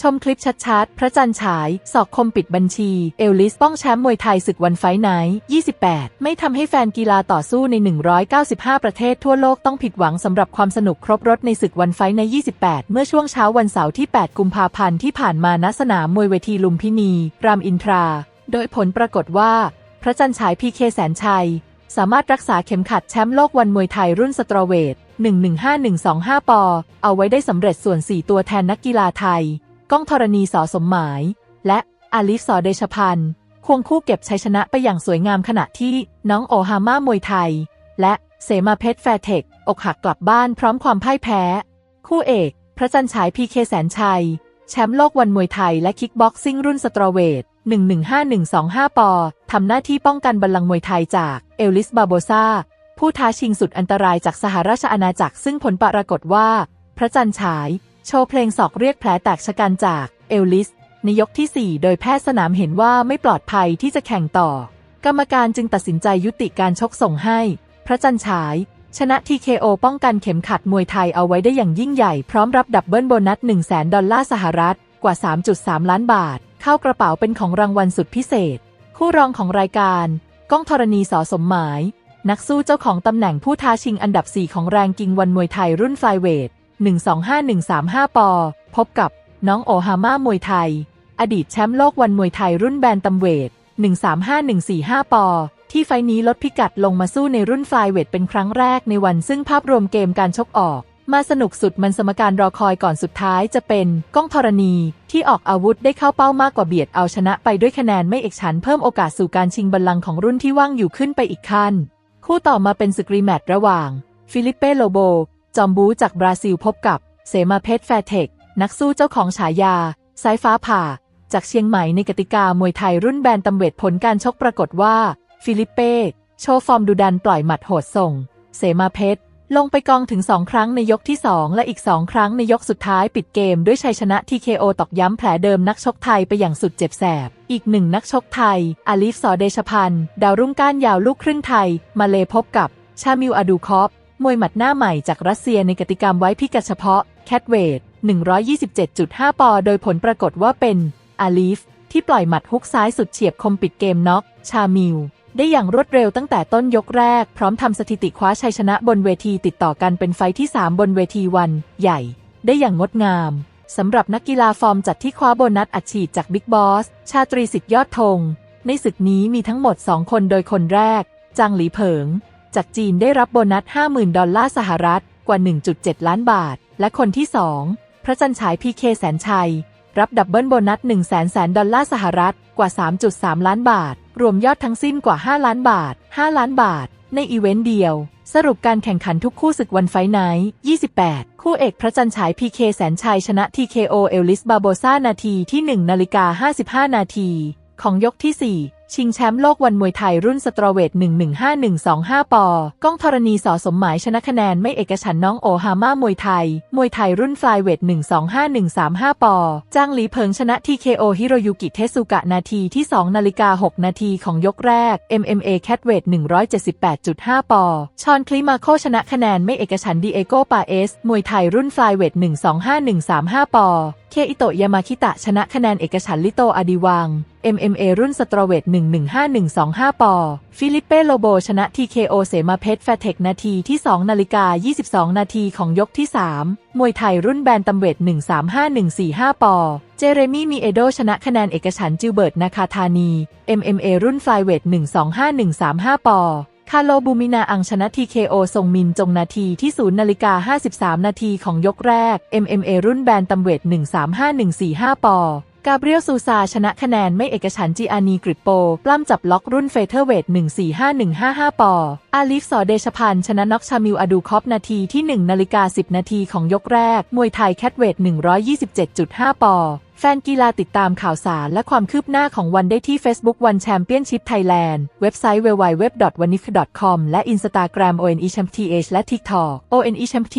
ชมคลิปชัดๆ พระจันทร์ฉาย สอกคมปิดบัญชี เอลลิสป้องแชมป์มวยไทยศึกวันไฟท์ไนท์28 ไม่ทำให้แฟนกีฬาต่อสู้ใน 195 ประเทศทั่วโลกต้องผิดหวังสำหรับความสนุกครบรถในศึกวันไฟใน 28 เมื่อช่วงเช้าวันเสาร์ที่ 8 กุมภาพันธ์ที่ผ่านมาณสนามมวยเวทีลุมพินี รามอินทรา โดยผลปรากฏว่า พระจันทร์ฉายพีเคแสนชัย สามารถรักษาเข็มขัดแชมป์โลกวันมวยไทยรุ่นสตรอเวท 115125 ปอ เอาไว้ได้สำเร็จส่วน 4 ตัวแทนนักกีฬาไทย ก้องธรณีสอสมหมาย และอาลิฟสอเดชพันธ์ควงคู่เก็บชัยชนะไปอย่างสวยงามขณะที่น้องโอฮาม่ามวยไทย และเสมาเพชรแฟร์เทคอกหักกลับบ้านพร้อมความพ่ายแพ้ คู่เอก พระจันฉายพีเคแสนชัย แชมป์โลกวันมวยไทยและคิกบ็อกซิ่งรุ่นสตรอเวท 115125 ปอทำหน้าที่ป้องกันบัลลังก์มวยไทยจากเอลลิสบาโบซาผู้ท้าชิงสุดอันตรายจากสหราชอาณาจักรซึ่งผลปรากฏว่า พระจันฉาย โชว์เพลงศอกเรียกแผลแตกชะกันจากเอลลิสในยกที่ 4 โดยแพทย์สนามเห็นว่าไม่ปลอดภัยที่จะแข่งต่อ กรรมการจึงตัดสินใจยุติการชกส่งให้ พระจันทร์ฉาย ชนะ TKO ป้องกันเข็มขัดมวยไทยเอาไว้ได้อย่างยิ่งใหญ่พร้อมรับดับเบิลโบนัส 1 0 0 0 0แดอลลาร์สหรัฐกว่า 3.3 ล้านบาท เข้ากระเป๋าเป็นของรางวัลสุดพิเศษ คู่รองของรายการ ก้องธรณีสอสมหมาย นักสู้เจ้าของตำแหน่งผู้ท้าชิงอันดับ 4 ของแรงกิงวันมวยไทยรุ่นไฟเวท 125135 ปอ พบกับน้องโอฮาม่ามวยไทย อดีตแชมป์โลกวันมวยไทยรุ่นแบนตัมเวท 135145 ปอ ที่ไฟล์นี้ลดพิกัดลงมาสู้ในรุ่นไฟเวทเป็นครั้งแรกในวันซึ่งภาพรวมเกมการชกออก มาสนุกสุดมันสมการรอคอยก่อนสุดท้ายจะเป็นก้องธรณีที่ออกอาวุธได้เข้าเป้ามากกว่าเบียดเอาชนะไปด้วยคะแนนไม่เอกฉันเพิ่มโอกาสสู่การชิงบัลลังก์ของรุ่นที่ว่างอยู่ขึ้นไปอีกขั้น คู่ต่อมาเป็นสกรีแมตช์ระหว่าง ฟิลิปเป้โลโบ จอมบูจากบราซิลพบกับเสมาเพชรแฟร์เทค นักสู้เจ้าของฉายา สายฟ้าผ่า จากเชียงใหม่ในกติกามวยไทยรุ่นแบนตำเวทผลการชกปรากฏว่า ฟิลิปเป้ โชว์ฟอร์มดุดันปล่อยหมัดโหดส่ง เสมาเพชร ลงไปกองถึง2ครั้งในยกที่2และอีก2ครั้งในยกสุดท้ายปิดเกมด้วยชัยชนะ TKO ตอกย้ำแผลเดิมนักชกไทยไปอย่างสุดเจ็บแสบ อีกหนึ่งนักชกไทย อาลิฟสอเดชพันธ์ดาวรุ่งก้านยาวลูกครึ่งไทย มาเลพบกับชามิวอดูคอฟ มวยหมัดหน้าใหม่จากรัสเซียในกติกามไว้พิกัดเฉพาะแคทเวท127.5 ปอ โดยผลปรากฏว่าเป็น อาลีฟ ที่ปล่อยหมัดฮุกซ้ายสุดเฉียบคมปิดเกมน็อก ชามิวได้อย่างรวดเร็วตั้งแต่ต้นยกแรก พร้อมทำสถิติคว้าชัยชนะบนเวทีติดต่อกันเป็นไฟท์ที่ 3 บนเวทีวัน ใหญ่ ได้อย่างงดงามสำหรับนักกีฬาฟอร์มจัดที่คว้าโบนัสอัดฉีดจากบิ๊กบอส ชาตรีสิทธิ์ยอดธง ในศึกนี้มีทั้งหมด 2 คนโดยคนแรก จางหลีเผิง จากจีนได้รับโบนัส 50,000 ดอลลาร์สหรัฐกว่า 1.7 ล้านบาท และคนที่ 2 พระจันฉายพีเคแสนชัย รับดับเบิลโบนัส 1 0 0 0 0แสนดอลลาร์สหรัฐกว่า 3.3 ล้านบาท รวมยอดทั้งสิ้นกว่า 5 ล้านบาท 5 ล้านบาท ในอีเวนต์เดียว สรุปการแข่งขันทุกคู่ศึกวันไฟไนท์28 คู่เอกพระจันฉายพีเคแสนชัยชนะ TKO เอลลิสบาโบซานาทีที่ 1 นาฬิกา55 นาทีของยกที่ 4 ชิงแชมป์โลกวันมวยไทยรุ่นสตรอเวท 115125 ปอ ก้องธรณีสอสมหมายชนะคะแนนไม่เอกฉันน้องโอฮาม่ามวยไทย มวยไทยรุ่นฟลายเวท 125135 ปอ จ้างหลีเพิงชนะ TKO ฮิโรยุกิเทสุกะนาทีที่ 2 นาฬิกา 6 นาทีของยกแรก MMA แคทเวท 178.5 ปอ ชอนคลิมาโคชนะคะแนนไม่เอกฉันดีเอโกปาเอส มวยไทยรุ่นฟลายเวท 125135 ปอ เคอิโตะยามาคิตะชนะคะแนนเอกฉันลิโตอดิวัง MMA รุ่นสตรอเวท 115125 ปอ ฟิลิปเป้โลโบชนะ TKO เสมาเพชรแฟเทคนาทีที่ 2 นาฬิกา 22 นาทีของยกที่ 3 มวยไทยรุ่นแบนตัมเวท 135145 ปอ เจเรมี่มีเอโดชนะคะแนนเอกฉันจิลเบิร์ตนาคาธานี MMA รุ่นฟลายเวท 125135 ปอ คาโลบูมินาอังชนะทีเคโอทรงมินจงนาทีที่ 0 นาฬิกา 53 นาทีของยกแรก MMA รุ่นแบนตัมเวท 135145 ปอ กาเบรียลซูซาชนะคะแนนไม่เอกฉันจีอานีกริปโป ปล้ำจับล็อกรุ่นเฟเธอร์เวท 145155 ปอ อาลิฟสอเดชพันธ์ชนะน็อกชามิวอดูคอฟนาทีที่1นาฬิกา10 นาทีของยกแรก มวยไทยแคทเวท 127.5 ปอ แฟนกีฬาติดตามข่าวสารและความคืบหน้าของวันได้ที่ Facebook One Championship Thailand เว็บไซต์ www.wanif.com และ Instagram onechmpth และ TikTok onechmpth